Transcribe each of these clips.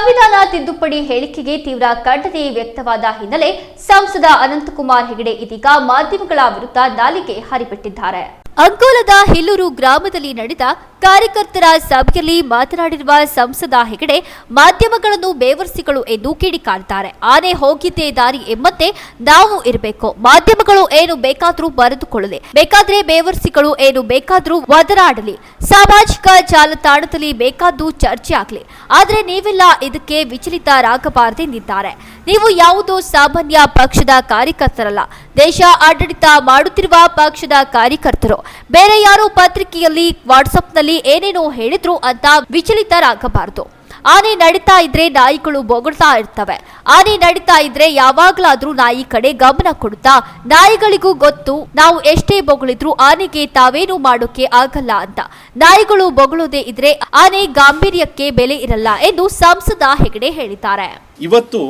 ಸಂವಿಧಾನ ತಿದ್ದುಪಡಿ ಹೇಳಿಕೆಗೆ ತೀವ್ರ ಖಂಡನೆ ವ್ಯಕ್ತವಾದ ಹಿನ್ನೆಲೆ ಸಂಸದ ಅನಂತಕುಮಾರ್ ಹೆಗಡೆ ಇದೀಗ ಮಾಧ್ಯಮಗಳ ವಿರುದ್ಧ ನಾಲಿಗೆ ಹರಿಬಿಟ್ಟಿದ್ದಾರೆ. ಅಂಕೋಲದ ಹಿಲ್ಲೂರು ಗ್ರಾಮದಲ್ಲಿ ನಡೆದ ಕಾರ್ಯಕರ್ತರ ಸಭೆಯಲ್ಲಿ ಮಾತನಾಡಿರುವ ಸಂಸದ ಹೆಗಡೆ, ಮಾಧ್ಯಮಗಳನ್ನು ಬೇವರ್ಸಿಗಳು ಎಂದು ಕಿಡಿಕಾರಿದ್ದಾರೆ. ಆನೆ ಹೋಗಿದ್ದೇ ದಾರಿ ಎಂಬಂತೆ ನಾವು ಇರಬೇಕು. ಮಾಧ್ಯಮಗಳು ಏನು ಬೇಕಾದರೂ ಬರೆದುಕೊಳ್ಳಲಿ. ಬೇಕಾದ್ರೆ ಬೇವರ್ಸಿಗಳು ಏನು ಬೇಕಾದರೂ ವದರಾಡಲಿ ಸಾಮಾಜಿಕ ಜಾಲತಾಣದಲ್ಲಿ ಬೇಕಾದ್ದು ಚರ್ಚೆ ಆಗಲಿ. ಆದರೆ ನೀವೆಲ್ಲ ಇದಕ್ಕೆ ವಿಚಲಿತರಾಗಬಾರದೆಂದಿದ್ದಾರೆ. ನೀವು ಯಾವುದೋ ಸಾಮಾನ್ಯ ಪಕ್ಷದ ಕಾರ್ಯಕರ್ತರಲ್ಲ. ದೇಶ ಆಡಳಿತ ಮಾಡುತ್ತಿರುವ ಪಕ್ಷದ ಕಾರ್ಯಕರ್ತರು. ಬೇರೆ ಯಾರೋ ಪತ್ರಿಕೆಯಲ್ಲಿ, ವಾಟ್ಸಪ್ನಲ್ಲಿ ಏನೇನೋ ಹೇಳಿದ್ರು ಅಂತ ವಿಚಲಿತರಾಗಬಾರದು. ಆನೆ ನಡೀತಾ ಇದ್ರೆ ನಾಯಿಗಳು ಬೊಗಳ್ತಾ ಇರ್ತವೆ. ಆನೆ ನಡೀತಾ ಇದ್ರೆ ಯಾವಾಗ್ಲಾದ್ರೂ ನಾಯಿ ಕಡೆ ಗಮನ ಕೊಡುತ್ತಾ, ನಾಯಿಗಳಿಗೂ ಗೊತ್ತು, ನಾವು ಎಷ್ಟೇ ಬೊಗಳಿದ್ರು ಆನೆಗೆ ತಾವೇನು ಮಾಡೋಕೆ ಆಗಲ್ಲ ಅಂತ. ನಾಯಿಗಳು ಬೊಗಳೋದೇ ಇದ್ರೆ ಆನೆ ಗಾಂಭೀರ್ಯಕ್ಕೆ ಬೆಲೆ ಇರಲ್ಲ ಎಂದು ಸಂಸದ ಹೆಗಡೆ ಹೇಳಿದ್ದಾರೆ. ಇವತ್ತು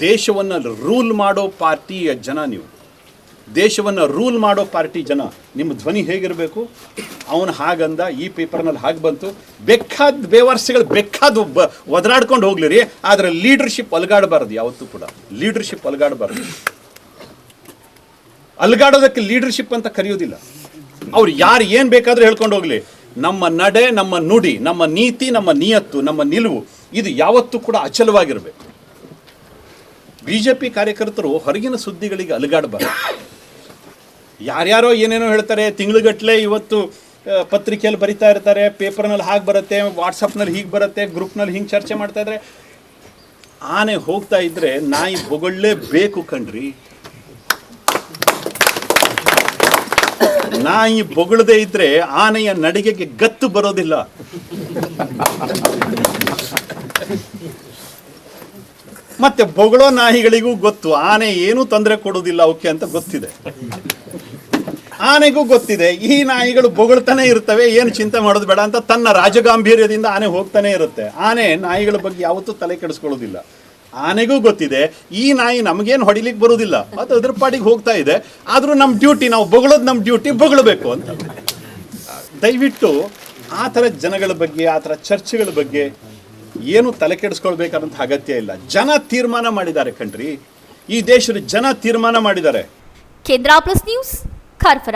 ದೇಶವನ್ನು ರೂಲ್ ಮಾಡೋ ಪಾರ್ಟಿಯ ಜನ ನೀವು. ದೇಶವನ್ನು ರೂಲ್ ಮಾಡೋ ಪಾರ್ಟಿ ಜನ. ನಿಮ್ಮ ಧ್ವನಿ ಹೇಗಿರಬೇಕು? ಅವನು ಹಾಗಂದ, ಈ ಪೇಪರ್ನಲ್ಲಿ ಹಾಗೆ ಬಂತು. ಬೇಕಾದ ಬೇವಾರ್ಸಿಗಳು ಬೇಕಾದ ಒಬ್ಬ ಒದರಾಡ್ಕೊಂಡು ಹೋಗ್ಲಿ ರೀ ಆದರೆ ಲೀಡರ್ಶಿಪ್ ಅಲ್ಗಾಡಬಾರ್ದು ಯಾವತ್ತೂ ಕೂಡ. ಲೀಡರ್ಶಿಪ್ ಅಲ್ಗಾಡಬಾರ್ದು. ಅಲ್ಗಾಡೋದಕ್ಕೆ ಲೀಡರ್ಶಿಪ್ ಅಂತ ಕರೆಯೋದಿಲ್ಲ. ಅವ್ರು ಯಾರು ಏನು ಬೇಕಾದರೂ ಹೇಳ್ಕೊಂಡು ಹೋಗಲಿ. ನಮ್ಮ ನಡೆ, ನಮ್ಮ ನುಡಿ, ನಮ್ಮ ನೀತಿ, ನಮ್ಮ ನಿಯತ್ತು, ನಮ್ಮ ನಿಲುವು, ಇದು ಯಾವತ್ತೂ ಕೂಡ ಅಚಲವಾಗಿರಬೇಕು. ಬಿ ಜೆ ಪಿ ಕಾರ್ಯಕರ್ತರು ಹೊರಗಿನ ಸುದ್ದಿಗಳಿಗೆ ಅಲುಗಾಡಬಾರ್ದು. ಯಾರ್ಯಾರೋ ಏನೇನೋ ಹೇಳ್ತಾರೆ ತಿಂಗಳುಗಟ್ಟಲೆ ಇವತ್ತು ಪತ್ರಿಕೆಯಲ್ಲಿ ಬರಿತಾ ಇರ್ತಾರೆ, ಪೇಪರ್ನಲ್ಲಿ ಹಾಗೆ ಬರುತ್ತೆ, ವಾಟ್ಸಪ್ನಲ್ಲಿ ಹೀಗೆ ಬರುತ್ತೆ, ಗ್ರೂಪ್ನಲ್ಲಿ ಹಿಂಗೆ ಚರ್ಚೆ ಮಾಡ್ತಾ ಇದ್ರೆ ಆನೆ ಹೋಗ್ತಾ ಇದ್ರೆ ನಾಯಿ ಬೇಕು ಕಣ್ರಿ. ನಾಯಿ ಬೊಗಳದೇ ಇದ್ರೆ ಆನೆಯ ನಡಿಗೆಗೆ ಗತ್ತು ಬರೋದಿಲ್ಲ. ಮತ್ತೆ ಬೊಗಳೋ ನಾಯಿಗಳಿಗೂ ಗೊತ್ತು, ಆನೆ ಏನೂ ತೊಂದರೆ ಕೊಡೋದಿಲ್ಲ ಅವಕ್ಕೆ ಅಂತ ಗೊತ್ತಿದೆ. ಆನೆಗೂ ಗೊತ್ತಿದೆ, ಈ ನಾಯಿಗಳು ಬೊಗಳ್ತಾನೆ ಇರ್ತವೆ, ಏನು ಚಿಂತೆ ಮಾಡೋದು ಬೇಡ ಅಂತ ತನ್ನ ರಾಜಗಾಂಭೀರ್ಯದಿಂದ ಆನೆ ಹೋಗ್ತಾನೆ ಇರುತ್ತೆ. ಆನೆ ನಾಯಿಗಳ ಬಗ್ಗೆ ಯಾವತ್ತೂ ತಲೆ ಕೆಡಿಸ್ಕೊಳ್ಳೋದಿಲ್ಲ. ಆನೆಗೂ ಗೊತ್ತಿದೆ, ಈ ನಾಯಿ ನಮಗೇನು ಹೊಡಿಲಿಕ್ಕೆ ಬರೋದಿಲ್ಲ ಅದು ಅದ್ರ ಪಾಡಿಗೆ ಹೋಗ್ತಾ ಇದೆ, ಆದರೂ ನಮ್ಮ ಡ್ಯೂಟಿ, ನಾವು ಬೊಗಳೋದು ನಮ್ಮ ಡ್ಯೂಟಿ, ಬೊಗಳಬೇಕು ಅಂತ. ದಯವಿಟ್ಟು ಆ ಥರ ಜನಗಳ ಬಗ್ಗೆ, ಆ ಥರ ಚರ್ಚೆಗಳ ಬಗ್ಗೆ ಏನು ತಲೆ ಕೆಡಿಸ್ಕೊಳ್ಬೇಕಾದಂಥ ಅಗತ್ಯ ಇಲ್ಲ. ಜನ ತೀರ್ಮಾನ ಮಾಡಿದ್ದಾರೆ ಕಣ್ರಿ. ಈ ದೇಶದ ಜನ ತೀರ್ಮಾನ ಮಾಡಿದ್ದಾರೆ. ಕೇಂದ್ರ ಪ್ಲಸ್ ನ್ಯೂಸ್ ಖರ್ಫರ